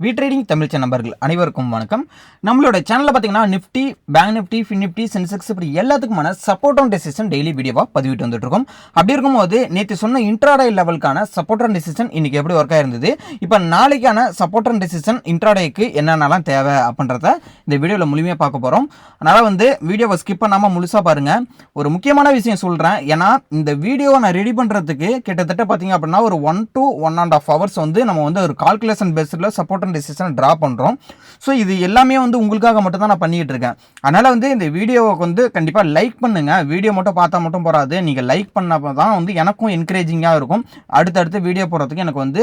We trading Tamil channel நம்பர்கள் அனைவருக்கும் வணக்கம். நம்மளோட சேனலில் பார்த்தீங்கன்னா Nifty Bank Nifty Fin Nifty Sensex இப்படி எல்லாத்துக்குமான சப்போர்ட் அண்ட் டெசிஷன் டெய்லி வீடியோவாக பதிவிட்டு வந்துட்டுருக்கோம். அப்படி இருக்கும்போது நேற்று சொன்ன இன்ட்ராடே லெவலுக்கான சப்போர்ட் அண்ட் டெசிஷன் இன்னைக்கு எப்படி ஒர்க் ஆயிருந்தது? இப்போ நாளைக்கான சப்போர்ட் அண்ட் டெசிஷன் இன்ட்ராடேக்கு என்னென்னலாம் தேவை அப்படின்றத இந்த வீடியோவில் முழுமையாக பார்க்க போகிறோம் அதனால் வந்து வீடியோவை ஸ்கிப் பண்ணாமல் முழுசாக பாருங்கள் ஒரு முக்கியமான விஷயம் சொல்கிறேன் ஏன்னா இந்த வீடியோவை நான் ரெடி பண்ணுறதுக்கு கிட்டத்தட்ட பார்த்தீங்க அப்படின்னா ஒரு one to one and half hours வந்து நம்ம வந்து ஒரு கால்குலேஷன் பேஸில் சப்போர்ட் இம்பார்ட்டன்ட் டிசிஷனை ட்ரா பண்ணுறோம் ஸோ இது எல்லாமே வந்து உங்களுக்காக மட்டும் தான் நான் பண்ணிக்கிட்டு இருக்கேன். அதனால் வந்து இந்த வீடியோவுக்கு வந்து கண்டிப்பாக லைக் பண்ணுங்கள் வீடியோ மட்டும் பார்த்தா மட்டும் போகாது நீங்கள் லைக் பண்ணப்போ தான் வந்து எனக்கும் என்கரேஜிங்காக இருக்கும். அடுத்தடுத்து வீடியோ போடுறதுக்கு எனக்கு வந்து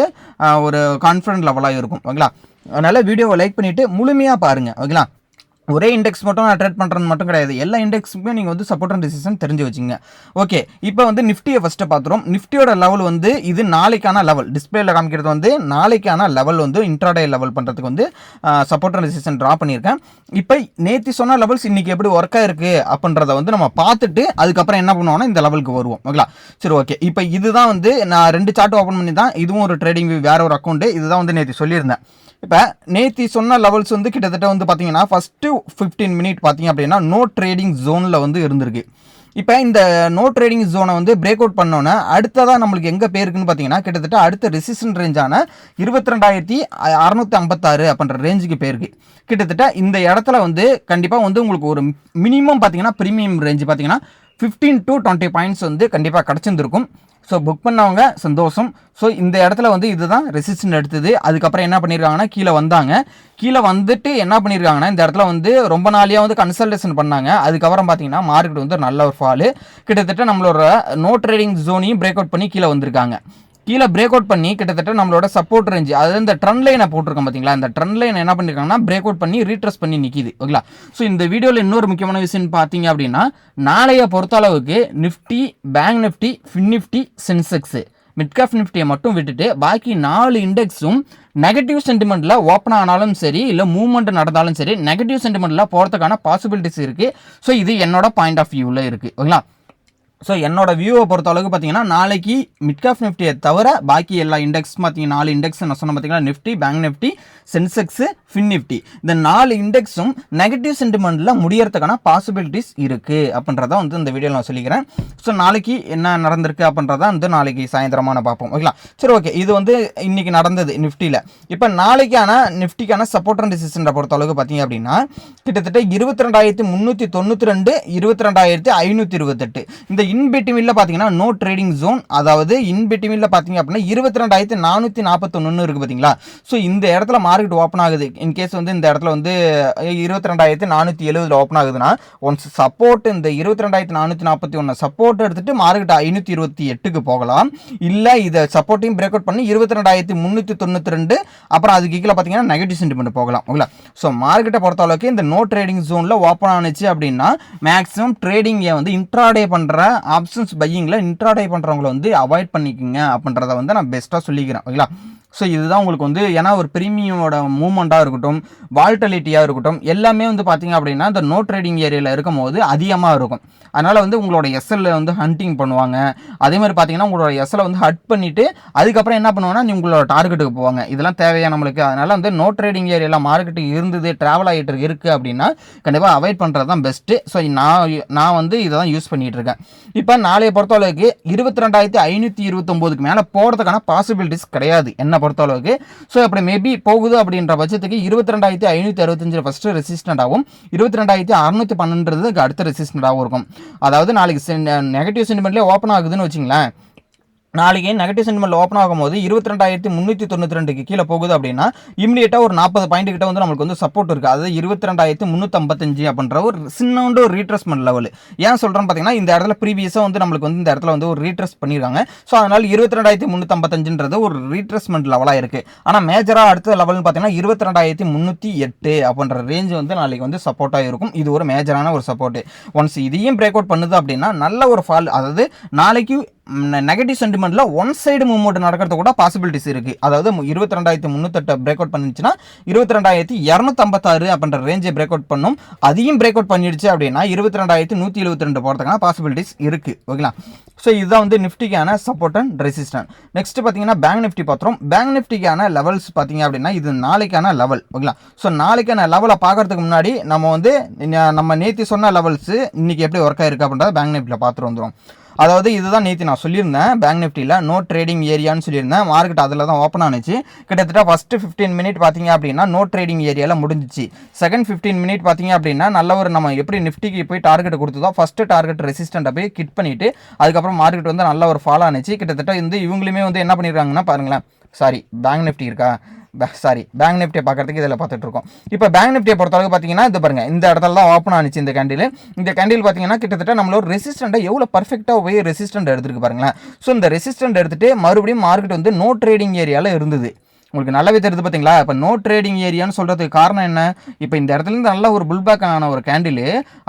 ஒரு கான்ஃபிடன்ட் லெவலாக இருக்கும். ஓகேங்களா? அதனால் வீடியோவை லைக் பண்ணிவிட்டு முழுமையாக பாருங்கள் ஓகேங்களா? ஒரே இண்டெக்ஸ் மட்டும் நான் ட்ரேட் பண்ணுறது மட்டும் கிடையாது. எல்லா இண்டெக்ஸுமே நீங்கள் வந்து சப்போர்ட் அண்ட் டிசிஷன் தெரிஞ்சு வச்சுங்க. ஓகே இப்போ வந்து நிஃப்டியை ஃபஸ்ட்டு பார்த்துரும் நிஃப்டியோட லெவல் வந்து இது நாளைக்கான லெவல் டிஸ்பிளேல காமிக்கிறது வந்து நாளைக்கான லெவல் வந்து இன்ட்ராடே லெவல் பண்ணுறதுக்கு வந்து சப்போர்ட் அண்ட் டிசிஷன் ட்ரா பண்ணியிருக்கேன். இப்போ நேற்று சொன்ன லெவல்ஸ் இன்றைக்கி எப்படி ஒர்க் ஆயிருக்கு அப்படின்றத வந்து நம்ம பார்த்துட்டு அதுக்கப்புறம் என்ன பண்ணுவோம்னா இந்த லெவலுக்கு வருவோம். ஓகேங்களா சரி ஓகே இப்போ இதுதான் வந்து நான் ரெண்டு சார்ட் ஓப்பன் பண்ணி தான் இதுவும் ஒரு ட்ரேடிங் வேறு ஒரு அக்கௌண்ட்டு இதுதான் வந்து நேற்று சொல்லியிருந்தேன். இப்போ நேத்தி சொன்ன லெவல்ஸ் வந்து கிட்டத்தட்ட வந்து பார்த்தீங்கன்னா ஃபஸ்ட்டு ஃபிஃப்டீன் மினிட் பார்த்தீங்க அப்படின்னா நோ ட்ரேடிங் ஜோனில் வந்து இருந்திருக்கு. இப்போ இந்த நோ ட்ரேடிங் ஜோனை வந்து பிரேக் அவுட் பண்ணோன்னே அடுத்ததாக நம்மளுக்கு எங்கே போயிருக்குன்னு பார்த்தீங்கன்னா கிட்டத்தட்ட அடுத்த ரெசிஸ்டன் ரேஞ்சான இருபத்தி ரெண்டாயிரத்தி அறநூற்றி ஐம்பத்தாறு அப்படின்ற ரேஞ்சுக்கு போயிருக்கு. கிட்டத்தட்ட இந்த இடத்துல வந்து கண்டிப்பாக வந்து உங்களுக்கு ஒரு மினிமம் பார்த்தீங்கன்னா ப்ரீமியம் ரேஞ்சு பார்த்தீங்கன்னா ஃபிஃப்டீன் டு டுவெண்ட்டி பாயிண்ட்ஸ் வந்து கண்டிப்பாக கிடச்சிருந்துருக்கும். ஸோ புக் பண்ணவங்க சந்தோஷம். ஸோ இந்த இடத்துல வந்து இதுதான் ரெசிஸ்டன் எடுத்தது. அதுக்கப்புறம் என்ன பண்ணியிருக்காங்கன்னா கீழே வந்தாங்க. கீழே வந்துட்டு என்ன பண்ணியிருக்காங்கன்னா இந்த இடத்துல வந்து ரொம்ப நாளையாக வந்து கன்சல்டேஷன் பண்ணாங்க. அதுக்கப்புறம் பார்த்தீங்கன்னா மார்க்கெட் வந்து நல்ல ஒரு ஃபாலு கிட்டத்தட்ட நம்மளோட நோ ட்ரேடிங் ஜோனையும் பிரேக் அவுட் பண்ணி கீழே வந்திருக்காங்க. கீழே பிரேக் அவுட் பண்ணி கிட்டத்தட்ட நம்மளோட சப்போர்ட் ரேஞ்ச் அதாவது இந்த ட்ரெண்ட் லைனை போட்டிருக்கோம் பார்த்தீங்களா இந்த ட்ரெண்ட் லைன் என்ன பண்ணிருக்காங்கன்னா பிரேக் அவுட் பண்ணி ரீட்ரஸ் பண்ணி நிற்கிது ஓகேங்களா? ஸோ இந்த வீடியோவில் இன்னொரு முக்கியமான விஷயம் பார்த்தீங்க அப்படின்னா நாளைய பொறுத்த அளவுக்கு Nifty bank Nifty fin Nifty Sensex midcap நிஃப்டியை மட்டும் விட்டுட்டு பாக்கி நாலு இண்டெக்ஸும் நெகட்டிவ் சென்டிமெண்ட்டில் ஓப்பன் ஆனாலும் சரி இல்லை மூவ்மெண்ட் நடந்தாலும் சரி நெகட்டிவ் சென்டிமெண்ட்டில் போகிறதுக்கான பாசிபிலிட்டிஸ் இருக்குது ஸோ இது என்னோட பாயிண்ட் ஆஃப் வியூவில் இருக்குது ஓகேங்களா? ஸோ என்னோட வியூவை பொறுத்த அளவுக்கு பார்த்தீங்கன்னா நாளைக்கு மிட்காஃப் நிஃப்டியை தவிர பாக்கி எல்லா இண்டெக்ஸ் பார்த்தீங்கன்னா நாலு இண்டெக்ஸ் நான் சொன்ன பார்த்தீங்கன்னா Nifty bank Nifty Sensex fin Nifty இந்த நாலு இண்டெக்ஸும் நெகட்டிவ் சென்டிமெண்ட்டில் முடியறதுக்கான பாசிபிலிட்டிஸ் இருக்குது அப்படின்றத வந்து இந்த வீடியோவில் நான் சொல்லிக்கிறேன். ஸோ நாளைக்கு என்ன நடந்திருக்கு அப்படின்றத வந்து நாளைக்கு சாயந்தரமான பார்ப்போம். ஓகேங்களா சரி ஓகே இது வந்து இன்றைக்கி நடந்தது நிஃப்டியில் இப்போ நாளைக்கான நிஃப்டிக்கான சப்போர்ட் அண்ட் டிசிஷனை பொறுத்த அளவுக்கு பார்த்தீங்க அப்படின்னா கிட்டத்தட்ட இருபத்தி ரெண்டாயிரத்தி முந்நூற்றி தொண்ணூற்றி ரெண்டு இருபத்தி ரெண்டாயிரத்தி ஐநூற்றி இருபத்தெட்டு. இந்த இன்பிட்வீனில் பார்த்தீங்கன்னா நோ ட்ரேடிங் ஜோன் அதாவது இன்பிட்வீனில் பார்த்தீங்க அப்படின்னா இருபத்தி ரெண்டாயிரத்தி நானூற்றி நாற்பத்தொன்னு இருக்குது பார்த்தீங்களா ஸோ இந்த இடத்துல மார்க்கெட் ஓப்பன் ஆகுது. இன்கேஸ் வந்து இந்த இடத்துல வந்து இருபத்தி ரெண்டாயிரத்தி நானூற்றி எழுபதில் ஓப்பன் ஆகுதுன்னா ஒன்ஸ் சப்போர்ட் இந்த இருபத்தி ரெண்டாயிரத்தி நானூற்றி நாற்பத்தி ஒன்று சப்போர்ட் எடுத்துட்டு மார்க்கெட் ஐநூற்றி இருபத்தி எட்டுக்கு போகலாம். இல்லை இதை சப்போர்ட்டையும் பிரேக் அவுட் பண்ணி இருபத்தி ரெண்டாயிரத்தி முந்நூற்றி தொண்ணூற்றி ரெண்டு அப்புறம் அதுக்கு கீழே பார்த்தீங்கன்னா நெகட்டிவ் சென்டிமெண்ட் போகலாம். ஓகே ஸோ மார்க்கெட்டை பொறுத்த அளவுக்கு இந்த நோ ட்ரேடிங் ஜோனில் ஓப்பன் ஆனுச்சு அப்படின்னா மேக்ஸிமம் ட்ரேடிங்கை வந்து இன்ட்ராடே பண்ணுற ஆப்ஷன்ஸ் பையிங்கில் இன்ட்ராடே பண்ணுறவங்கள வந்து அவாய்ட் பண்ணிக்கோங்க அப்படின்றத வந்து நான் பெஸ்ட்டாக சொல்லிக்கிறேன் ஓகேங்களா ஸோ இதுதான் உங்களுக்கு வந்து ஏன்னா ஒரு ப்ரீமியமோட மூவ்மெண்ட்டாக இருக்கட்டும் வால்டலிட்டியாக இருக்கட்டும் எல்லாமே வந்து பார்த்தீங்க அப்படின்னா இந்த நோ ட்ரேடிங் ஏரியாவில் இருக்கும் போது அதிகமாக இருக்கும். அதனால் வந்து உங்களோட எஸ்எல்ல வந்து ஹண்டிங் பண்ணுவாங்க. அதே மாதிரி பார்த்தீங்கன்னா உங்களோட எஸ்எல்ல வந்து ஹட் பண்ணிவிட்டு அதுக்கப்புறம் என்ன பண்ணுவாங்கன்னா உங்களோட டார்கெட்டுக்கு போவாங்க. இதெல்லாம் தேவையா நம்மளுக்கு? அதனால் வந்து நோ ட்ரேடிங் ஏரியாவில் மார்க்கெட்டு இருந்தது ட்ராவல் ஆகிட்டு இருக்குது அப்படின்னா கண்டிப்பாக அவாய்ட் பண்ணுறது தான் பெஸ்ட்டு ஸோ நான் நான் வந்து இதை தான் யூஸ் பண்ணிகிட்டு இருக்கேன். இப்போ நாளைய பொறுத்தளவுக்கு இருபத்தி ரெண்டாயிரத்தி ஐநூற்றி இருபத்தொம்போதுக்கு மேலே போகிறதுக்கான பாசிபிலிட்டிஸ் கிடையாது. என்ன பொறுத்தளவுக்கு. ஸோ அப்படி மேபி போகுது அப்படின்ற பட்சத்துக்கு இருபத்தி ரெண்டாயிரத்தி ஐநூற்றி அறுபத்தஞ்சில் ஃபஸ்ட்டு ரெசிஸ்டண்டாகவும் இருபத்தி ரெண்டாயிரத்தி அறுநூற்றி பன்னெண்டுக்கு அடுத்த ரெசிஸ்டண்டாகவும் இருக்கும். அதாவது நாளைக்கு நெகட்டிவ் சென்டிமெண்ட்லேயே ஓப்பன் ஆகுதுன்னு வச்சுங்களேன். நாளைக்கு நெகட்டிவ் சென்டிமெண்ட் ஓப்பன் ஆகும்போது இருபத்தி ரெண்டாயிரத்தி முந்நூற்றி தொண்ணூற்றி ரெண்டுக்கு கீழே போகுது அப்படின்னா இமீடியட்டாக ஒரு நாற்பது பாயிண்ட் கிட்ட வந்து நம்மளுக்கு வந்து சப்போர்ட் இருக்குது அதாவது இருபத்தி ரெண்டாயிரத்தி முந்நூற்றம்பத்தஞ்சு அப்படின்ற ஒரு சின்னோண்டு ஒரு ரீட்ரெஸ்மெண்ட் லெவல் ஏன் சொல்கிறேன்னு பார்த்தீங்கன்னா இந்த இடத்துல ப்ரீவியஸாக வந்து நம்மளுக்கு வந்து இந்த இடத்துல வந்து ஒரு ரீட்ரஸ் பண்ணியிருக்காங்க ஸோ அதனால் இருபத்தி ரெண்டாயிரத்தி முந்நூற்றம்பத்தஞ்சுன்றது ஒரு ரீட்ரெஸ்மெண்ட் லெவலாக இருக்குது ஆனால் மேஜராக அடுத்த லெவல்னு பார்த்தீங்கன்னா இருபத்தி ரெண்டாயிரத்தி முந்நூற்றி எட்டு அப்படின்ற ரேஞ்ச் வந்து நாளைக்கு வந்து சப்போர்ட்டாக இருக்கும். இது ஒரு மேஜரான ஒரு சப்போர்ட்டு ஒன்ஸ் இதையும் பிரேக் அவுட் பண்ணுது அப்படின்னா நல்ல ஒரு ஃபால் அதாவது நாளைக்கு நெகட்டிவ் சென்டிமெண்ட்டில் ஒன் சைடு மூவ்மெண்ட் நடக்கிறது கூட பாசிபிலிட்டிஸ் இருக்குது அதாவது இருபத்தி ரெண்டாயிரத்தி முந்நூற்றெட்டு பிரேக் அவுட் பண்ணிச்சுன்னா இருபத்தி ரெண்டாயிரத்தி இரநூத்தம்பத்தாறு அப்படின்ற ரேஞ்சை பிரேக் அவுட் பண்ணும். அதையும் பிரேக் அவுட் பண்ணிடுச்சு அப்படின்னா இருபத்தி ரெண்டாயிரத்தி நூற்றி எழுபத்தி ரெண்டு போகிறதுக்கான பாசிபிலிட்டிஸ் இருக்குது ஓகேங்களா? ஸோ இதுதான் வந்து நிஃப்டிக்கான சப்போர்ட் அண்ட் ரெசிஸ்டன்ட் நெக்ஸ்ட் பார்த்தீங்கன்னா பேங்க் நிஃப்டி பார்த்துறோம் பேங்க் நிஃப்டிக்கான லெவல்ஸ் பார்த்தீங்க அப்படின்னா இது நாளைக்கான லெவல் ஓகேங்களா? ஸோ நாளைக்கான லெவலை பார்க்கறதுக்கு முன்னாடி நம்ம வந்து நம்ம நேற்று சொன்ன லெவல்ஸ் இன்றைக்கி எப்படி ஒர்க் ஆயிருக்கு அப்படின்றத பேங்க் நிஃப்டியில் பார்த்துட்டு வந்துடும் அதாவது இதுதான் நேற்று நான் சொல்லியிருந்தேன் பேங்க் நிஃப்டியில் நோ ட்ரேடிங் ஏரியான்னு சொல்லியிருந்தேன் மார்க்கெட் அதில் தான் ஓப்பன் ஆனிச்சு. கிட்டத்தட்ட ஃபஸ்ட்டு ஃபிஃப்டீன் மினிட் பார்த்தீங்க அப்படின்னா நோ ட்ரேடிங் ஏரியாவில் முடிஞ்சிச்சு. செகண்ட் ஃபிஃப்டீன் மினிட் பார்த்தீங்க அப்படின்னா நல்ல ஒரு நம்ம எப்படி நிஃப்டிக்கு போய் டார்கெட் கொடுத்ததோ ஃபஸ்ட்டு டார்கெட் ரெசிஸ்டண்ட்டை போய் கிட் பண்ணிவிட்டு அதுக்கப்புறம் மார்க்கெட் வந்து நல்ல ஒரு ஃபாலோ ஆனிச்சு. கிட்டத்தட்ட வந்து இவங்களுமே வந்து என்ன பண்ணியிருக்காங்கன்னா பாருங்களேன். சாரி பேங்க் நிஃப்டி இருக்கா? சாரி பேங்க் நிஃப்டியை பார்க்கறதுக்கு இதில் பார்த்துட்டு இருக்கோம் இப்போ பேங்க் நிஃப்டியை பொறுத்தளவுக்கு பார்த்தீங்கன்னா இது பாருங்க இந்த இடத்துல தான் ஓப்பன் ஆனிச்சு இந்த கேண்டில் இந்த கேண்டில் பார்த்தீங்கன்னா கிட்டத்தட்ட நம்மளோட ரெசிஸ்டண்ட்டை எவ்வளோ பர்ஃபெக்டாக போய் ரெசிஸ்டண்ட் எடுத்துருக்கு பாருங்களேன். ஸோ இந்த ரெசிஸ்டன்ட் எடுத்துகிட்டு மறுபடியும் மார்க்கெட் வந்து நோ ட்ரேடிங் ஏரியாவில் இருந்தது. உங்களுக்கு நல்லாவே தெரியுது பார்த்தீங்களா இப்போ நோ ட்ரேடிங் ஏரியான்னு சொல்கிறதுக்கு காரணம் என்ன? இப்போ இந்த இடத்துலேருந்து நல்ல ஒரு புல்பேக் ஆன ஒரு கேண்டில்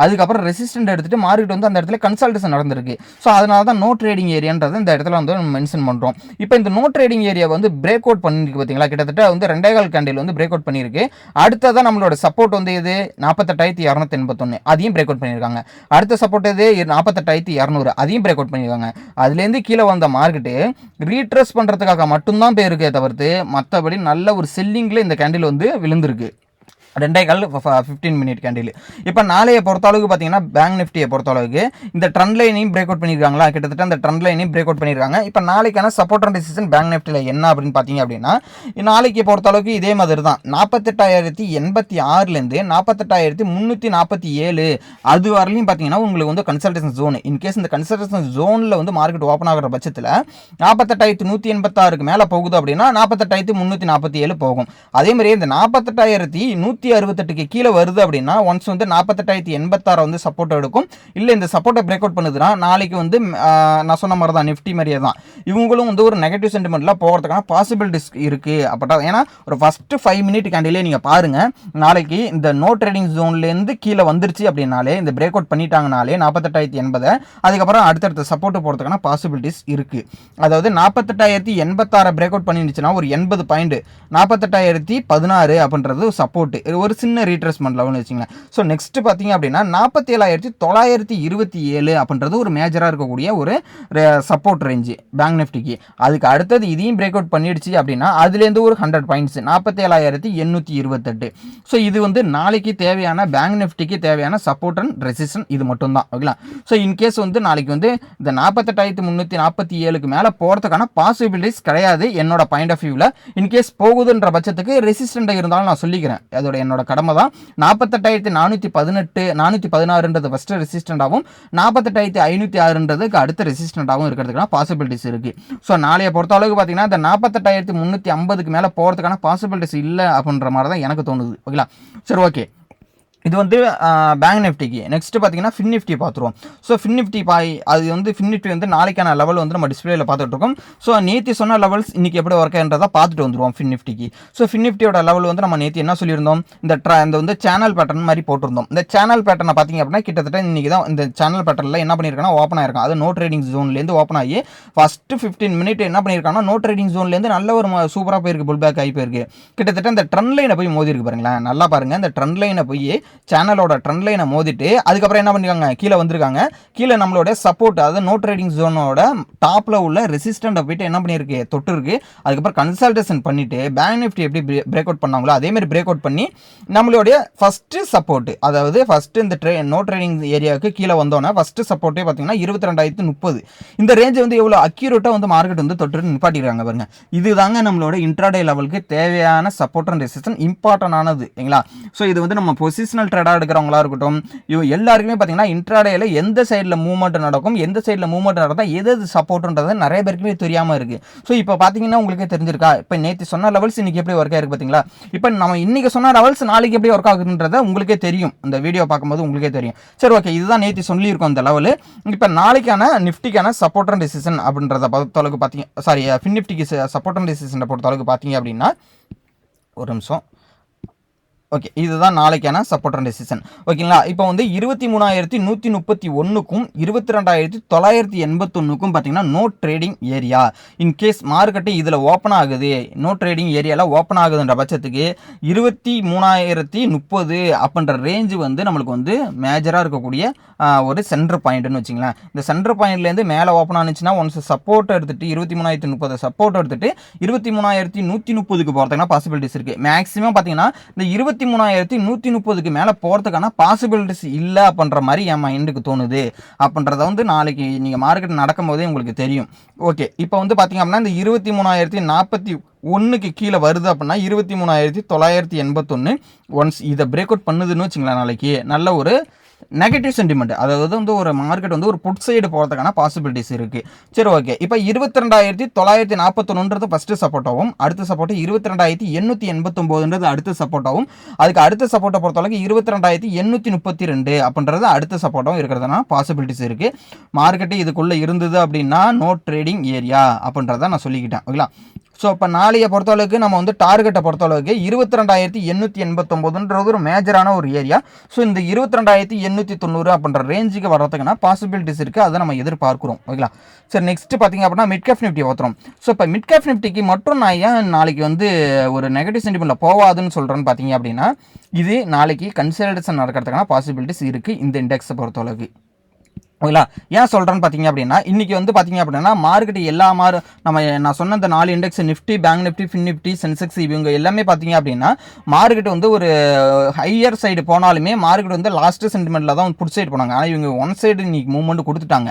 அதுக்கப்புறம் ரெசிஸ்டன்ட் எடுத்துட்டு மார்க்கெட் வந்து அந்த இடத்துல கன்சல்டேஷன் நடந்திருக்கு. ஸோ அதனால தான் நோ ட்ரேடிங் ஏரியான்றது இந்த இடத்துல வந்து நம்ம மென்ஷன் பண்ணுறோம் இப்போ இந்த நோ ட்ரேடிங் ஏரியா வந்து பிரேக் அவுட் பண்ணிருக்கு பார்த்தீங்களா கிட்டத்தட்ட வந்து ரெண்டே கால் கேண்டில் வந்து பிரேக் அவுட் பண்ணியிருக்கு. அடுத்ததான் நம்மளோட சப்போர்ட் வந்து இது நாற்பத்தெட்டாயிரத்தி இரநூத்தி எண்பத்தொன்று அதையும் பிரேக் அவுட் பண்ணியிருக்காங்க. அடுத்த சப்போர்ட் இது நாற்பத்தெட்டாயிரத்தி இரநூறு அதையும் பிரேக் அவுட் பண்ணியிருக்காங்க. அதுலேருந்து கீழே வந்த மார்க்கெட்டு ரீட்ரஸ் பண்ணுறதுக்காக மட்டும்தான் போயிருக்கே தவிர்த்து மற்ற பார்த்தபடி நல்ல ஒரு செல்லிங்கில் இந்த கேண்டில் வந்து விழுந்திருக்கு. ரெண்டே கால் ஃபிஃப்டீன் மினிட் கேண்டில் இப்போ நாளையை பொறுத்தளவுக்கு பார்த்தீங்கன்னா பேங்க் நிஃப்டியை பொறுத்தளவுக்கு இந்த ட்ரெண்ட் லைனையும் பிரேக் அவுட் பண்ணியிருக்காங்களா கிட்டத்தட்ட அந்த ட்ரெண்ட் லைனையும் பிரேக் அவுட் பண்ணியிருக்காங்க இப்போ நாளைக்கான சப்போர்ட் அண்ட் டிசிஷன் பேங்க் நிஃப்டியில் என்ன அப்படின்னு பார்த்தீங்க அப்படின்னா நாளைக்கு பொறுத்தளவுக்கு இதே மாதிரி தான் நாற்பத்தெட்டாயிரத்தி எண்பத்தி ஆறுலேருந்து நாற்பத்தெட்டாயிரத்தி முந்நூற்றி நாற்பத்தி ஏழு அது வரலையும் பார்த்தீங்கன்னா உங்களுக்கு வந்து கன்சல்டேஷன் ஜோன் இன்கேஸ் இந்த கன்சல்டேஷன் ஜோனில் வந்து மார்க்கெட் ஓப்பன் ஆகிற பட்சத்தில் நாற்பத்தெட்டாயிரத்தி நூற்றி எண்பத்தாறுக்கு மேலே போகுது அப்படின்னா நாற்பத்தெட்டாயிரத்தி முந்நூற்றி நாற்பத்தி ஏழு போகும். அதே மாதிரி இந்த நாற்பத்தெட்டாயிரத்தி நூற்றி நூற்றி அறுபத்தெட்டுக்கு கீழே வருது அப்படின்னா ஒன்ஸ் வந்து நாற்பத்தெட்டாயிரத்தி எண்பத்தாறை வந்து சப்போர்ட் எடுக்கும். இல்லை இந்த சப்போர்ட்டை பிரேக் அவுட் பண்ணுதுன்னா நாளைக்கு வந்து நான் சொன்ன மாதிரி தான் நிஃப்டி மாதிரியே தான். இவங்களும் வந்து ஒரு நெகட்டிவ் சென்டிமெண்ட்டில் போகிறதுக்கான பாசிபிலிட்டிஸ் இருக்குது அப்பட்டா ஏன்னா ஒரு ஃபஸ்ட்டு ஃபைவ் மினிட் கேண்டிலே நீங்கள் பாருங்கள் நாளைக்கு இந்த நோ ட்ரேடிங் ஜோன்லேருந்து கீழே வந்துருச்சு அப்படின்னாலே இந்த பிரேக் அவுட் பண்ணிட்டாங்கனாலே நாற்பத்தெட்டாயிரத்தி எண்பதை அதுக்கப்புறம் அடுத்தடுத்த சப்போர்ட் போகிறதுக்கான பாசிபிலிட்டிஸ் இருக்குது அதாவது நாற்பத்தெட்டாயிரத்தி எண்பத்தாறு பிரேக் அவுட் பண்ணிருந்துச்சுன்னா ஒரு எண்பது பாயிண்ட் நாற்பத்தெட்டாயிரத்தி பதினாறு அப்படின்றது சப்போர்ட்டு ஒரு சின்ன ரீட்ரெஸ்மெண்ட் லெவல்னு வச்சுங்களேன். ஸோ நெக்ஸ்ட் பார்த்தீங்க அப்படின்னா நாற்பத்தி ஏழாயிரத்தி தொள்ளாயிரத்தி இருபத்தி ஏழு அப்படின்றது ஒரு மேஜராக இருக்கக்கூடிய ஒரு சப்போர்ட் ரேஞ்சு பேங்க் நிஃப்டிக்கு அதுக்கு அடுத்தது இதையும் பிரேக் அவுட் பண்ணிடுச்சு அப்படின்னா அதுலேருந்து ஒரு ஹண்ட்ரட் பாயிண்ட்ஸ் நாற்பத்தேழாயிரத்தி எண்ணூற்றி இருபத்தெட்டு. ஸோ இது வந்து நாளைக்கு தேவையான பேங்க் நிஃப்டிக்கு தேவையான சப்போர்ட் அண்ட் ரெசிஸ்டன் இது மட்டும்தான். ஓகேங்களா ஸோ இன்கேஸ் வந்து நாளைக்கு வந்து இந்த நாற்பத்தெட்டாயிரத்தி முந்நூற்றி நாற்பத்தி ஏழுக்கு மேலே போகிறதுக்கான பாசிபிலிட்டிஸ் கிடையாது என்னோட பாயிண்ட் ஆஃப் வியூவில் இன்கேஸ் போகுதுன்ற பட்சத்துக்கு ரெசிஸ்டண்ட்டாக இருந்தாலும் நான் சொல்லிக்கிறேன். அதோட என்னோட கடமை தான். நாற்பத்தெட்டாயிரத்தி நானூற்றி பதினெட்டு நானூற்றி பதினாறுன்றது ஃபஸ்ட்டு ரெசிஸ்டண்ட்டாகவும் நாற்பத்தெட்டாயிரத்தி ஐநூற்றி ஆறுன்றதுக்கு அடுத்த ரெசிஸ்டண்ட்டாகவும் இருக்கிறதுக்கான பாசிபிலிட்டிஸ் இருக்குது ஸோ நாளைய பொறுத்த அளவுக்கு பார்த்தீங்கன்னா இந்த நாற்பத்தெட்டாயிரத்தி முந்நூற்றி ஐம்பதுக்கு மேலே போகிறதுக்கான பாசிபிலிட்டிஸ் இல்லை அப்படின்ற மாதிரி தான் எனக்கு தோணுது. ஓகேங்களா? சரி ஓகே இது வந்து பேங்க் நிஃப்டிக்கு நெக்ஸ்ட் பார்த்தீங்கன்னா ஃபின் நிஃப்டி பார்த்துருவோம் ஸோ ஃபின் நிஃப்டி பாய் அது வந்து ஃபின் நிஃப்டி வந்து நாளைக்கான லெவல் வந்து நம்ம டிஸ்பிளேல பார்த்துட்டு இருக்கோம். ஸோ நேற்று சொன்ன லெவல்ஸ் இன்னைக்கு எப்படி ஒர்க் பார்த்துட்டு வந்துருவோம் ஃபின் நிஃப்டிக்கு ஸோ ஃபின் நிஃப்டியோட லெவல் வந்து நம்ம நேற்று என்ன சொல்லியிருந்தோம்? இந்த ட்ரா இந்த வந்து சேனல் பேட்டர்ன் மாதிரி போட்டிருந்தோம். இந்த சேனல் பேட்டர்னை பார்த்தீங்க அப்படின்னா கிட்டத்தட்ட இன்னைக்கு தான் இந்த சேனல் பேட்டர்னில் என்ன பண்ணியிருக்காங்கன்னா ஓப்பன் ஆயிருக்கும் அது நோ ட்ரேடிங் ஜோன்லேருந்து ஓப்பன் ஆகி ஃபஸ்ட்டு ஃபிஃப்டீன் மினிட் என்ன பண்ணியிருக்காங்கன்னா நோ ட்ரேடிங் ஜோன்லேருந்து நல்ல ஒரு சூப்பராக போயிருக்கு புல் பேக் ஆகி போயிருக்கு. கிட்டத்தட்ட இந்த ட்ரெண்ட் லைனை போய் மோதி இருக்கு பாருங்களேன். நல்லா பாருங்கள் இந்த ட்ரெண்ட் லைனை போய் சேனலோட ட்ரெண்ட் லைனை மோதிட்டு அதுக்கப்புறம் என்ன பண்ணிருக்காங்க? கீழே வந்திருக்காங்க. கீழே நம்மளோட சப்போர்ட் அதாவது நோ ட்ரேடிங் ஜோனோட டாப்பில் உள்ள ரெசிஸ்டண்ட்டை போயிட்டு என்ன பண்ணியிருக்கு? தொட்டு இருக்கு. அதுக்கப்புறம் கன்சல்டேஷன் பண்ணிவிட்டு பேங்க் நிஃப்டி எப்படி பிரேக் அவுட் பண்ணாங்களோ அதே மாதிரி பிரேக் அவுட் பண்ணி நம்மளுடைய ஃபஸ்ட்டு சப்போர்ட் அதாவது ஃபஸ்ட்டு இந்த ட்ரே நோ ட்ரேடிங் ஏரியாவுக்கு கீழே வந்தோன்னா ஃபஸ்ட்டு சப்போர்ட்டே பார்த்தீங்கன்னா இருபத்தி ரெண்டாயிரத்து முப்பது. இந்த ரேஞ்ச் வந்து எவ்வளோ அக்யூரேட்டாக வந்து மார்க்கெட் வந்து தொட்டு நிப்பாட்டிருக்காங்க பாருங்க. இதுதாங்க நம்மளோட இன்ட்ராடே லெவலுக்கு தேவையான சப்போர்ட் அண்ட் ரெசிஸ்டன் இம்பார்ட்டன் ஆனது சரிங்களா ஸோ இது வந்து நம்ம பொசிஷனல் ட்ரேடாக எடுக்கிறவங்களா இருக்கட்டும் இவங்க எல்லாருக்குமே பார்த்தீங்கன்னா இன்ட்ராடேல எந்த சைடில் மூவ்மெண்ட் நடக்கும் எந்த சைடில் மூவ்மெண்ட் நடந்தால் எது எது சப்போர்ட்ன்றது நிறைய பேருக்குமே தெரியாமல் இருக்குது ஸோ இப்போ பார்த்தீங்கன்னா உங்களுக்கே தெரிஞ்சிருக்கா இப்போ நேற்று சொன்ன லெவல்ஸ் இன்றைக்கி எப்படி ஒர்க் ஆயிருக்கு பார்த்தீங்களா இப்போ நம்ம இன்றைக்கி சொன்ன லெவல்ஸ் நாளைக்கு எப்படி ஒர்க் ஆகுதுன்றத உங்களுக்கே தெரியும். இந்த வீடியோ பார்க்கும்போது உங்களுக்கே தெரியும். சரி ஓகே இதுதான் நேற்று சொல்லியிருக்கோம் அந்த லெவலு இப்போ நாளைக்கான நிஃப்டிக்கான சப்போர்ட் அண்ட் டிசிஷன் அப்படின்றத பொறுத்தளவுக்கு பார்த்தீங்க சாரி ஃபின் நிஃப்டிக்கு சப்போர்ட் அண்ட் டிசிஷனை பொறுத்தளவுக்கு பார்த்தீங்க அப்படின்னா ஒரு நிமிஷம். ஓகே இதுதான் நாளைக்கான சப்போர்ட் அண்ட் ரெசிஸ்டன் ஓகேங்களா இப்போ வந்து இருபத்தி மூணாயிரத்தி நூற்றி முப்பத்தி ஒன்றுக்கும் இருபத்தி ரெண்டாயிரத்தி தொள்ளாயிரத்தி எண்பத்தொன்றுக்கும் பார்த்தீங்கன்னா no trading area in case market இதில் ஓப்பன் ஆகுது நோ ட்ரேடிங் ஏரியாவில் ஓப்பன் ஆகுதுன்ற பட்சத்துக்கு இருபத்தி மூணாயிரத்தி முப்பது அப்படின்ற ரேஞ்சு வந்து நம்மளுக்கு வந்து மேஜராக இருக்கக்கூடிய ஒரு சென்டர் பாயிண்ட்னு வச்சுங்களேன். இந்த சென்டர் பாயிண்ட்லேருந்து மேலே ஓப்பன் ஆனிச்சுன்னா ஒன்ஸ் சப்போர்ட் எடுத்துகிட்டு இருபத்தி மூணாயிரத்தி முப்பது சப்போர்ட் எடுத்துட்டு இருபத்தி மூணாயிரத்தி நூற்றி முப்பதுக்கு போகிறதுக்குன்னா பாசிபிலிட்டிஸ் இருக்குது மேக்ஸிமம் பார்த்தீங்கன்னா இந்த இருபத்தி மூணாயிரத்தி நூற்றி முப்பதுக்கு மேலே போகிறதுக்கான பாசிபிலிட்டிஸ் இல்லை அப்படின்ற மாதிரி என் மைண்டுக்கு தோணுது. அப்படின்றத வந்து நாளைக்கு நீங்கள் மார்க்கெட் நடக்கும்போதே உங்களுக்கு தெரியும். ஓகே இப்போ வந்து பார்த்திங்க அப்படின்னா இந்த இருபத்தி மூணாயிரத்தி நாற்பத்தி ஒன்றுக்கு கீழே வருது அப்படின்னா இருபத்தி மூணாயிரத்தி தொள்ளாயிரத்தி எண்பத்தொன்று ஒன்ஸ் இதை பிரேக் அவுட் பண்ணுதுன்னு வச்சுங்களேன் நாளைக்கு. நல்ல ஒரு நெகட்டிவ் சென்டிமெண்ட் அதாவது வந்து ஒரு மார்க்கெட் வந்து ஒரு புட் சைடு போகிறதுக்கான பாசிபிலிட்டிஸ் இருக்குது சரி ஓகே இப்போ இருபத்தி ரெண்டாயிரத்தி தொள்ளாயிரத்தி நாற்பத்தொன்னுன்றது ஃபஸ்ட்டு சப்போர்ட்டாகவும் அடுத்த சப்போர்ட் இருபத்தி ரெண்டாயிரத்தி எண்ணூற்றி எண்பத்தொம்போதுன்றது அடுத்த சப்போர்ட்டாகவும் அதுக்கு அடுத்த சப்போர்ட்டை பொறுத்தளவுக்கு இருபத்தி ரெண்டாயிரத்தி எண்ணூற்றி முப்பத்தி ரெண்டு அப்படின்றது அடுத்த சப்போர்ட்டாகவும் இருக்கிறதுனா பாசிபிலிட்டிஸ் இருக்குது மார்க்கெட்டு இதுக்குள்ளே இருந்தது அப்படின்னா நோ ட்ரேடிங் ஏரியா அப்படின்றத நான் சொல்லிக்கிட்டேன். ஓகேங்களா ஸோ இப்போ நாளையை பொறுத்தளவுக்கு நம்ம வந்து டார்கெட்டை பொறுத்தளவுக்கு இருபத்தி ரெண்டாயிரத்தி எண்ணூற்றி எண்பத்தொம்போதுன்றது ஒரு மேஜரான ஒரு ஏரியா ஸோ இந்த இருபத்தி ரெண்டாயிரத்தி எண்ணூற்றி தொண்ணூறு அப்படின்ற ரேஞ்சுக்கு வர்றதுக்குன்னா பாசிபிலிட்டிஸ் இருக்குது அதை நம்ம எதிர்பார்க்குறோம். ஓகேங்களா சரி நெக்ஸ்ட் பார்த்தீங்க அப்படின்னா மிட்கேஃப் நிஃப்டி பார்த்துறோம் ஸோ இப்போ மிட்கேஃப் நிஃப்டிக்கு மட்டும் நான் ஏன் நாளைக்கு வந்து ஒரு நெகட்டிவ் சென்டிமெண்ட்டில் போகாதுன்னு சொல்கிறேன்னு பார்த்தீங்க அப்படின்னா இது நாளைக்கு கன்சல்டேஷன் நடக்கிறதுக்கான பாசிபிலிட்டிஸ் இருக்குது இந்த இண்டெக்ஸை பொறுத்தளவுக்கு. ஓகேங்களா ஏன் சொல்கிறேன்னு பார்த்தீங்க அப்படின்னா இன்றைக்கி வந்து பார்த்தீங்க அப்படின்னா மார்க்கெட் எல்லா மாறு நம்ம நான் சொன்ன இந்த நாலு index Nifty bank Nifty fin Nifty Sensex இவங்க எல்லாமே பார்த்தீங்க அப்படின்னா மார்க்கெட் வந்து ஒரு ஹையர் சைடு போனாலுமே மார்க்கெட் வந்து லாஸ்ட்டு சென்டிமெண்ட்டில் தான் புட் சைடு போனாங்க. ஆனால் இவங்க ஒன் சைடு இன்றைக்கி மூவ்மெண்ட் கொடுத்துட்டாங்க.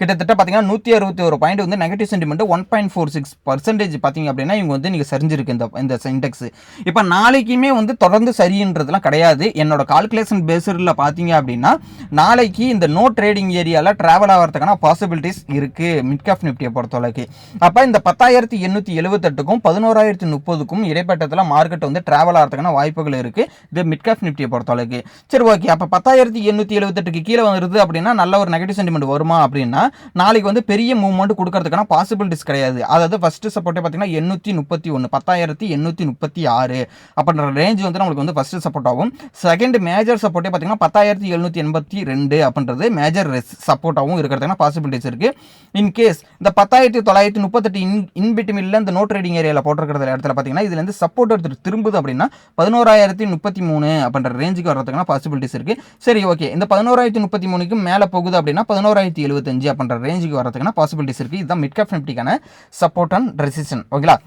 கிட்டத்தட்ட பார்த்தீங்கன்னா நூற்றி அறுபத்தி ஒரு பாயிண்ட் வந்து negative sentiment one point four six percentage பார்த்தீங்க அப்படின்னா இவங்க வந்து நீங்கள் சரிஞ்சிருக்கு இந்த இந்த இண்டெக்ஸ் இப்போ நாளைக்குமே வந்து தொடர்ந்து சரின்றதுலாம் கிடையாது. என்னோட கால்குலேஷன் பேஸில் பார்த்தீங்க அப்படின்னா நாளைக்கு இந்த நோ ட்ரேடிங் ஏரியாவில் ட்ராவல் ஆகிறதுக்கான பாசிபிலிட்டிஸ் இருக்குது மிட்காஃப் நிஃப்டியை பொறுத்தளவுக்கு அப்போ இந்த பத்தாயிரத்தி எண்ணூற்றி எழுபத்தெட்டுக்கும் பதினோராயிரத்தி முப்பதுக்கும் இடைப்பட்டத்தில் மார்க்கெட் வந்து ட்ராவல் ஆகிறதுக்கான வாய்ப்புகள் இருக்குது இது மிட் நிஃப்டியை பொறுத்தளவுக்கு சரி ஓகே அப்போ பத்தாயிரத்தி எண்ணூற்றி எழுபத்தெட்டுக்கு கீழே வருது அப்படின்னா நல்ல ஒரு நெகட்டிவ் சென்டிமெண்ட் வருமா அப்படின்னா நாளைக்கு வந்து பெரிய மூவ்மெண்ட் கொடுக்கறதுக்கான பாசிபிலிட்டிஸ் கிடையாது. அதாவது ஃபர்ஸ்ட் சப்போர்ட்டே பார்த்தீங்கன்னா எண்ணூற்றி முப்பத்தி ஒன்று பத்தாயிரத்தி எண்ணூற்றி முப்பத்தி ஆறு அப்படின்ற ரேஞ்ச் வந்து நம்மளுக்கு வந்து ஃபஸ்ட்டு சப்போர்ட் ஆகும். செகண்ட் மேஜர் சப்போர்ட்டே பார்த்தீங்கன்னா பத்தாயிரத்தி எழுநூற்றி எண்பத்தி ரெண்டு அப்படின்றது மேஜர் ரெஸ் சப்போர்ட்டாகவும் இருக்கிறதுக்கான பாசிபிலிட்டிஸ் இருக்குது இன்கேஸ் இந்த பத்தாயிரத்தி தொள்ளாயிரத்தி முப்பத்தெட்டு இன் இன்பிட்மில்ல இந்த நோட் ட்ரேடிங் ஏரியாவில் போட்டிருக்கிற இடத்துல பார்த்தீங்கன்னா இதுலேருந்து சப்போர்ட் எடுத்துகிட்டு திரும்புது அப்படின்னா பதினோராயிரத்தி முப்பத்தி மூணு அப்படின்ற ரேஞ்சுக்கு வர்றதுக்கான பாசிபிலிட்டிஸ் இருக்குது சரி ஓகே இந்த பதினோராயிரத்தி முப்பத்தி மூணுக்கு மேலே போகுது அப்படின்னா பதினோராயிரத்தி எழுபத்தஞ்சு அப்படின்ற ரேஞ்சுக்கு வரதுக்கான பாசிபிலிட்டிஸ் இருக்குது இதுதான் மிட் கேப் நிஃப்டிக்கான சப்போர்ட் அண்ட் ரெசிஷன் ஓகேங்களா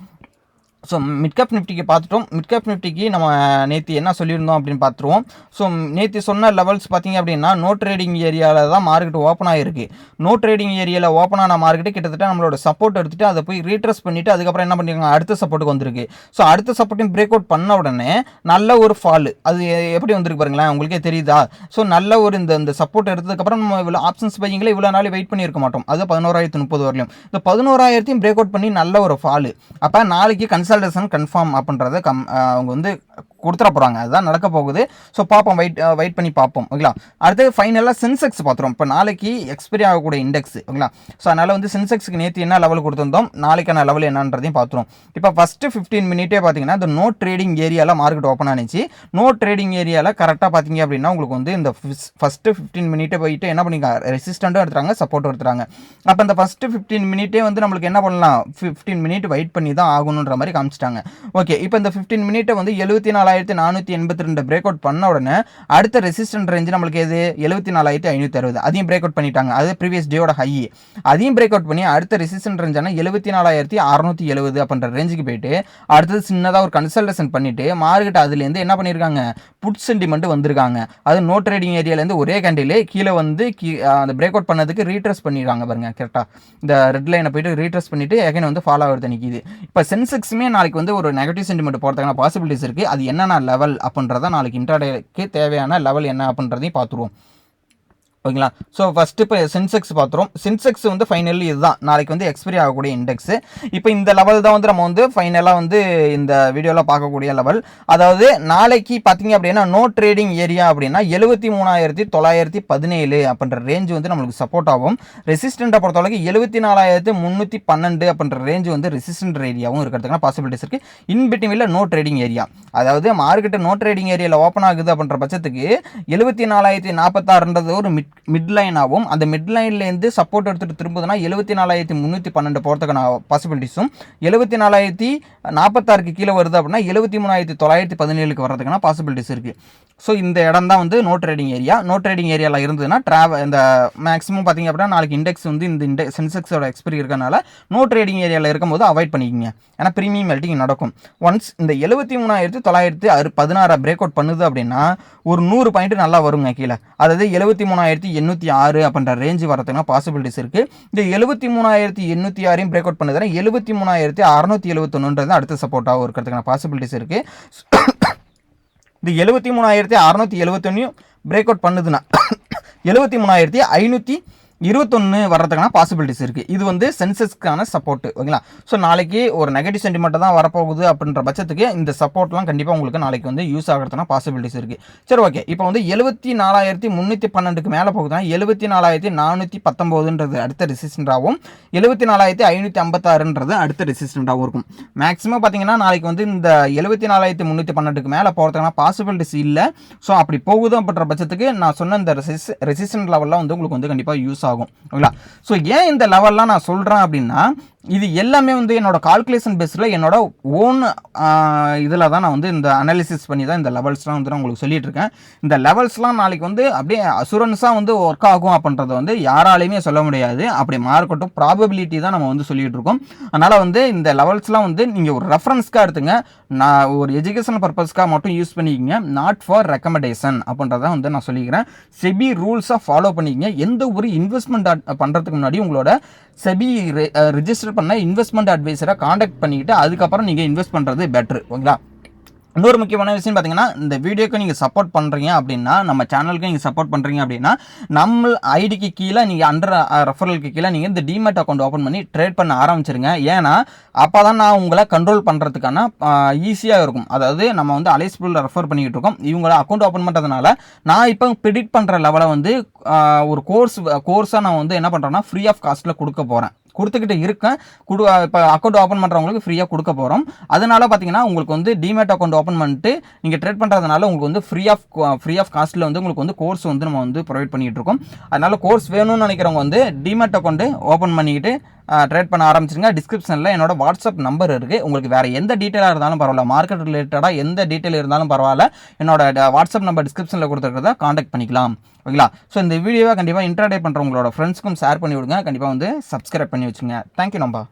ஸோ மிட்கேப் நிஃப்டிக்கு பார்த்துட்டோம். மிட்கேப் நிஃப்டிக்கு நம்ம நேற்று என்ன சொல்லியிருந்தோம் அப்படின்னு பார்த்துருவோம். ஸோ நேற்று சொன்ன லெவல்ஸ் பார்த்தீங்க அப்படின்னா நோ ட்ரேடிங் ஏரியாவில் தான் மார்க்கெட் ஓப்பன் ஆகிருக்கு நோ ட்ரேடிங் ஏரியாவில் ஓப்பன் ஆன மார்க்கெட்டு கிட்டத்தட்ட நம்மளோட சப்போர்ட் எடுத்துட்டு அதை போய் ரீட்ரஸ் பண்ணிவிட்டு அதுக்கப்புறம் என்ன பண்ணிருக்காங்க? அடுத்த சப்போர்ட்டுக்கு வந்திருக்கு. ஸோ அடுத்த சப்போர்ட்டையும் பிரேக் அவுட் பண்ண உடனே நல்ல ஒரு ஃபால் அது எப்படி வந்திருக்கு பாருங்களேன் உங்களுக்கே தெரியுதா? ஸோ நல்ல ஒரு இந்த இந்த சப்போர்ட் எடுத்ததுக்கப்புறம் நம்ம இவ்வளோ ஆப்ஷன்ஸ் பையிங்களே இவ்வளோ நாள் வெயிட் பண்ணியிருக்க மாட்டோம். அது பதினோராயிரத்து முப்பது வரலையும் இந்த பதினோராயிரத்தையும் பிரேக் அவுட் பண்ணி நல்ல ஒரு ஃபால் அப்போ நாளைக்கு கன்சல்டேஷன் கன்ஃபார்ம் அப்படின்றத கம் அவங்க வந்து கொடுத்துட போகிறாங்க அதுதான் நடக்க போகுது. ஸோ பார்ப்போம். வெயிட் வெயிட் பண்ணி பார்ப்போம். ஓகேங்களா? அடுத்து ஃபைனலாக சென்செக்ஸ் பார்த்துருவோம். இப்போ நாளைக்கு எக்ஸ்பைரி ஆகக்கூடிய இண்டெக்ஸ் ஓகேங்களா? ஸோ அதனால் வந்து சென்செக்ஸ்க்கு நேற்று என்ன லெவல் கொடுத்துருந்தோம்? நாளைக்கான லெவல் என்னன்றதையும் பார்த்துருவோம். இப்போ ஃபஸ்ட்டு ஃபிஃப்டீன் மினிட்டே பார்த்தீங்கன்னா இந்த நோ ட்ரேடிங் ஏரியாவில் மார்க்கெட் ஓப்பன் ஆனிச்சு. நோ ட்ரேடிங் ஏரியாவில் கரெக்டாக பார்த்தீங்க அப்படின்னா உங்களுக்கு வந்து இந்த ஃபஸ்ட்டு ஃபிஃப்டீன் மினிட்டே போயிட்டு என்ன பண்ணிங்க ரெசிஸ்டண்ட்டும் எடுத்துறாங்க சப்போர்ட்டும் எடுத்துறாங்க. அப்போ இந்த ஃபஸ்ட்டு ஃபிஃப்டீன் மினிட்டே வந்து நம்மளுக்கு என்ன பண்ணலாம்? ஃபிஃப்டீன் மினிட் வெயிட் பண்ணி தான் ஆகணுன்ற மாதிரி காமிச்சிட்டாங்க ஓகே இப்போ இந்த ஃபிஃப்டீன் மினிட்டை வந்து எழுபத்தி நாலாயிரத்தி நானூற்றி எண்பத்தி ரெண்டு பிரேக் அவுட் பண்ண உடனே அடுத்த ரெசிஸ்டன்ட் ரேஞ்சு நம்மளுக்கு எது? எழுபத்தி நாலாயிரத்தி ஐநூற்றி அறுபது. அதையும் பிரேக் அவுட் பண்ணிட்டாங்க. அது ப்ரீவியஸ் டேயோட ஹை அதையும் பிரேக் அவுட் பண்ணி அடுத்த ரெசிஸ்டன்ட் ரேஞ்சான எழுபத்தி நாலாயிரத்தி அறநூற்றி எழுபது அப்படின்ற ரேஞ்சுக்கு போயிட்டு அடுத்தது சின்னதாக ஒரு கன்சல்டேஷன் பண்ணிட்டு மார்க்கெட் அதுலேருந்து என்ன பண்ணியிருக்காங்க புட் சென்டிமெண்ட் வந்திருக்காங்க. அது நோ ட்ரேடிங் ஏரியாலேருந்து ஒரே கேண்டிலே கீழே வந்து கீ- அந்த பிரேக் அவுட் பண்ணதுக்கு ரீட்ரெஸ் பண்ணிடுறாங்க பாருங்க கரெக்டாக இந்த ரெட் லைனை போயிட்டு ரீட்ரெஸ் பண்ணிட்டு எகைன் வந்து ஃபாலோ ஆகிறது நிற்கிது இப்போ சென்செக்ஸுமே நாளைக்கு வந்து ஒரு நெகட்டிவ் சென்டிமெண்ட் போகிறதுக்கான பாசிபிலிட்டிஸ் இருக்குது அது என்னென்ன லெவல் அப்படின்றத நாளைக்கு இன்டர்டேக்கு தேவையான லெவல் என்ன அப்படின்றதையும் பார்த்துருவோம். ஓகேங்களா? ஸோ ஃபஸ்ட்டு இப்போ சென்செக்ஸ் பார்த்துரும் சென்செக்ஸ் வந்து ஃபைனலி இதுதான். நாளைக்கு வந்து எக்ஸ்பைரி ஆகக்கூடிய இண்டெக்ஸ் இப்போ இந்த லெவல் தான் வந்து நம்ம வந்து ஃபைனலாக வந்து இந்த வீடியோவில் பார்க்கக்கூடிய லெவல் அதாவது நாளைக்கு பார்த்தீங்க அப்படின்னா நோ ட்ரேடிங் ஏரியா அப்படின்னா எழுபத்தி மூணாயிரத்தி தொள்ளாயிரத்தி பதினேழு அப்படின்ற ரேஞ்ச் வந்து நம்மளுக்கு சப்போர்ட் ஆகும். ரெசிஸ்டண்ட்டை பொறுத்தவரைக்கும் எழுபத்தி நாலாயிரத்தி முந்நூற்றி பன்னெண்டு அப்படின்ற ரேஞ்சு வந்து ரெசிஸ்டன்ட் ஏரியாவும் இருக்கிறதுக்கான பாசிபிலிட்டிஸ் இருக்குது இன்பிட்வீனில் நோ ட்ரேடிங் ஏரியா அதாவது மார்க்கெட்டு நோ ட்ரேடிங் ஏரியாவில் ஓப்பன் ஆகுது அப்படின்ற பட்சத்துக்கு எழுபத்தி நாலாயிரத்தி நாற்பத்தாறுன்றது ஒரு மிட் மிட் லைனாகவும் அந்த மிட் லைன்லேருந்து சப்போர்ட் எடுத்துகிட்டு திரும்புதுன்னா எழுபத்தி நாலாயிரத்தி முந்நூற்றி பன்னெண்டு போகிறதுக்கான பாசிபிலிட்டிஸும் எழுபத்தி நாலாயிரத்தி நாற்பத்தாறுக்கு கீழே வருது அப்படின்னா எழுபத்தி மூணாயிரத்தி தொள்ளாயிரத்தி பதினேழுக்கு வரதுக்கான பாசிபிலிட்டிஸ் இருக்குது ஸோ இந்த இடம் தான் வந்து no trading area no trading ஏரியாவில் இருந்ததுன்னா ட்ராவல் இந்த மேக்ஸிமம் பார்த்திங்க அப்படின்னா நாளைக்கு இண்டெக்ஸ் வந்து இந்த இண்டெக் சென்செக்ஸோட எக்ஸ்பிரி இருக்கனால நோ ட்ரேடிங் ஏரியாவில் இருக்கும்போது அவாய்ட் பண்ணிக்கிங்க. ஏன்னா ப்ரீமியம் மெல்ட்டிங் நடக்கும். ஒன்ஸ் இந்த எழுபத்தி மூணாயிரத்தி தொள்ளாயிரத்தி அறு பதினாறு பிரேக் அவுட் பண்ணுது அப்படின்னா ஒரு நூறு பாயிண்ட் நல்லா வருங்க கீழே. அதாவது எழுபத்தி மூணாயிரத்தி எண்ணூற்றி ஆறு அப்படின்ற ரேஞ்ச் வரதுக்குனா பாசிபிலிட்டிஸ் இருக்குது இந்த எழுபத்தி மூணாயிரத்தி எண்ணூற்றி ஆறையும் பிரேக் அவுட் பண்ணுதுன்னா எழுபத்தி மூணாயிரத்தி அறநூற்றி எழுபத்தொன்னுன்றது அடுத்த சப்போர்ட்டாகவும் இருக்கிறதுக்கான பாசிபிலிட்டிஸ் இருக்குது இந்த எழுபத்தி மூணாயிரத்தி அறநூற்றி எழுபத்தொன்னையும் பிரேக் அவுட் பண்ணுதுன்னா எழுபத்தி மூணாயிரத்தி ஐநூற்றி இருபத்தொன்று வர்றதுக்கான பாசிபிலிட்டிஸ் இருக்குது இது வந்து சென்சஸ்க்கான சப்போர்ட் ஓகேங்களா? ஸோ நாளைக்கு ஒரு நெகட்டிவ் சென்டிமெண்ட் தான் வரப்போகுது அப்படின்ற பட்சத்துக்கு இந்த சப்போர்ட்லாம் கண்டிப்பாக உங்களுக்கு நாளைக்கு வந்து யூஸ் ஆகிறதுனா பாசிபிலிட்டிஸ் இருக்குது சரி ஓகே இப்போ வந்து எழுபத்தி நாலாயிரத்தி முந்நூற்றி பன்னெண்டுக்கு மேலே போகுதுன்னா எழுபத்தி நாலாயிரத்தி நானூற்றி பத்தொம்போதுன்றது அடுத்த ரெசிஸ்டண்டாகவும் எழுபத்தி நாலாயிரத்தி ஐநூற்றி ஐம்பத்தாறுன்றது அடுத்த ரெசிஸ்டண்டாகவும் இருக்கும். மேக்ஸிமம் பார்த்தீங்கன்னா நாளைக்கு வந்து இந்த எழுபத்தி நாலாயிரத்தி முந்நூற்றி பன்னெண்டுக்கு மேலே போகிறதுக்கான பாசிபிலிட்டிஸ் இல்லை. ஸோ அப்படி போகுது அப்படின்ற பட்சத்துக்கு நான் சொன்ன இந்த ரெசிஸ் ரெசிஸ்டன்ட் லெவலில் வந்து உங்களுக்கு வந்து கண்டிப்பாக யூஸ் ஆகும். ஓகேங்களா? ஸோ ஏன் இந்த லெவல்லாம் நான் சொல்கிறேன் அப்படின்னா இது எல்லாமே வந்து என்னோடய கால்குலேஷன் பேஸில் என்னோட ஓன் இதில் தான் நான் வந்து இந்த அனாலிசிஸ் பண்ணி தான் இந்த லெவல்ஸ்லாம் வந்து நான் உங்களுக்கு சொல்லிகிட்ருக்கேன் இருக்கேன் இந்த லெவல்ஸ்லாம் நாளைக்கு வந்து அப்படியே அசுரன்ஸாக வந்து ஒர்க் ஆகும் அப்படின்றத வந்து யாராலையுமே சொல்ல முடியாது. அப்படி மாறக்கட்டும் ப்ராபபிலிட்டி தான் நம்ம வந்து சொல்லிகிட்ருக்கோம் இருக்கோம் அதனால் வந்து இந்த லெவல்ஸ்லாம் வந்து நீங்கள் ஒரு ரெஃபரன்ஸ்க்காக எடுத்துங்க. நான் ஒரு எஜுகேஷன் பர்பஸ்க்காக மட்டும் யூஸ் பண்ணிக்கிங்க. நாட் ஃபார் ரெக்கமெண்டேஷன் அப்படின்றத வந்து நான் சொல்லிக்கிறேன். செபி ரூல்ஸாக ஃபாலோ பண்ணிக்கிங்க. எந்த ஒரு இன்வெஸ்ட்மெண்ட் பண்ணுறதுக்கு முன்னாடி உங்களோட செபி ரிஜிஸ்டர் பண்ண இன்வெஸ்ட்மெண்ட் அட்வைசரை காண்டாக்ட் பண்ணிக்கிட்டு அதுக்கப்புறம் நீங்கள் இன்வெஸ்ட் பண்ணுறது பெட்ரு ஓகேங்களா? இன்னொரு முக்கியமான விஷயம் பார்த்தீங்கன்னா இந்த வீடியோக்கு நீங்கள் சப்போர்ட் பண்ணுறீங்க அப்படின்னா நம்ம சேனலுக்கு நீங்கள் சப்போர்ட் பண்ணுறீங்க அப்படின்னா நம்ம ஐடிக்கு கீழே நீங்கள் அண்டர் ரெஃபரலுக்கு கீழே நீங்கள் இந்த டிமெட் அக்கௌண்ட் ஓப்பன் பண்ணி ட்ரேட் பண்ண ஆரம்பிச்சிருங்க. ஏன்னா அப்போ தான் நான் உங்களை கண்ட்ரோல் பண்ணுறதுக்கான ஈஸியாக இருக்கும். அதாவது நம்ம வந்து அலைஸ்பூலில் ரெஃபர் பண்ணிக்கிட்டு இருக்கோம். இவங்கள அக்கௌண்ட் ஓப்பன் பண்ணுறதுனால நான் இப்போ ப்ரிடிக்ட் பண்ணுற லெவலை வந்து ஒரு கோர்ஸ் கோர்ஸாக நான் வந்து என்ன பண்ணுறேன்னா ஃப்ரீ ஆஃப் காஸ்ட்டில் கொடுக்க போகிறேன் கொடுத்துக்கிட்டு இருக்கேன். கொடு இப்போ அக்கௌண்ட் ஓப்பன் பண்ணுறவங்களுக்கு ஃப்ரீயாக கொடுக்க போகிறோம் அதனால பார்த்தீங்கன்னா உங்களுக்கு வந்து டிமேட் அக்கௌண்ட் ஓப்பன் பண்ணிட்டு நீங்கள் ட்ரேட் பண்ணுறதுனால உங்களுக்கு வந்து ஃப்ரீ ஆஃப் ஃப்ரீ ஆஃப் காஸ்ட்டில் வந்து உங்களுக்கு வந்து கோர்ஸ் வந்து நம்ம வந்து ப்ரொவைட் பண்ணிகிட்டு இருக்கோம். அதனால் கோர்ஸ் வேணும்னு நினைக்கிறவங்க வந்து டிமேட் அக்கௌண்ட்டு ஓப்பன் பண்ணிக்கிட்டு ட்ரேட் பண்ண ஆரம்பிச்சிருங்க. டிஸ்கிரிப்ஷனில் என்னோட வாட்ஸ்அப் நம்பர் இருக்குது உங்களுக்கு வேறு எந்த டீட்டெயிலாக இருந்தாலும் பரவாயில்ல. மார்க்கெட் ரிலேட்டடாக எந்த டீட்டெயில் இருந்தாலும் பரவாயில்ல. என்னோட வாட்ஸ்அப் நம்பர் டிஸ்கிரிப்ஷனில் கொடுத்துருக்கிறத காண்டாக்ட் பண்ணிக்கலாம். ஓகேங்களா ஸோ இந்த வீடியோவை கண்டிப்பாக இன்ட்ராடே பண்ணுறவங்களோட ஃப்ரெண்ட்ஸ்க்கும் ஷேர் பண்ணி விடுங்க கண்டிப்பாக வந்து சப்ஸ்கிரைப் பண்ணி வச்சுங்க தேங்க்யூ நம்பா.